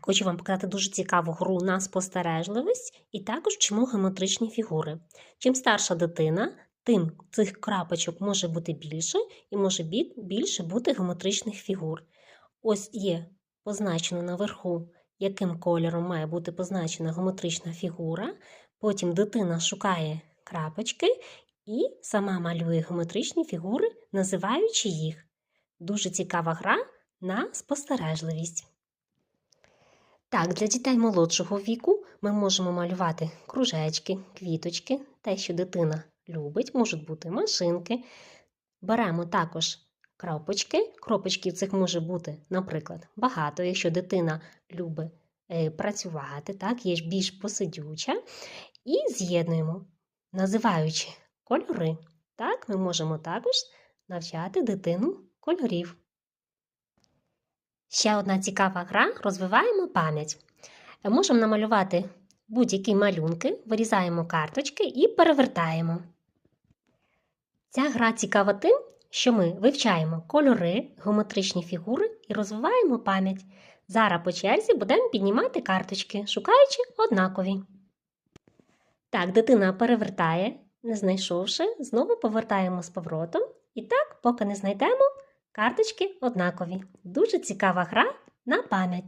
Хочу вам показати дуже цікаву гру на спостережливість і також чому геометричні фігури. Чим старша дитина, тим цих крапочок може бути більше і може більше бути геометричних фігур. Ось є позначено наверху, яким кольором має бути позначена геометрична фігура. Потім дитина шукає крапочки і сама малює геометричні фігури, називаючи їх. Дуже цікава гра на спостережливість. Так, для дітей молодшого віку ми можемо малювати кружечки, квіточки, те, що дитина любить, можуть бути машинки. Беремо також кропочки. Кропочків цих може бути, наприклад, багато, якщо дитина любить е, працювати, так, є більш посидюча. І з'єднуємо, називаючи кольори. Так, ми можемо також навчати дитину кольорів. Ще одна цікава гра розвиваємо пам'ять. Е, Можемо намалювати будь-які малюнки, вирізаємо карточки і перевертаємо. Ця гра цікава тим, що ми вивчаємо кольори, геометричні фігури і розвиваємо пам'ять. Зараз по черзі будемо піднімати карточки, шукаючи однакові. Так, дитина перевертає, не знайшовши, знову повертаємо з поворотом. І так, поки не знайдемо, карточки однакові. Дуже цікава гра на пам'ять.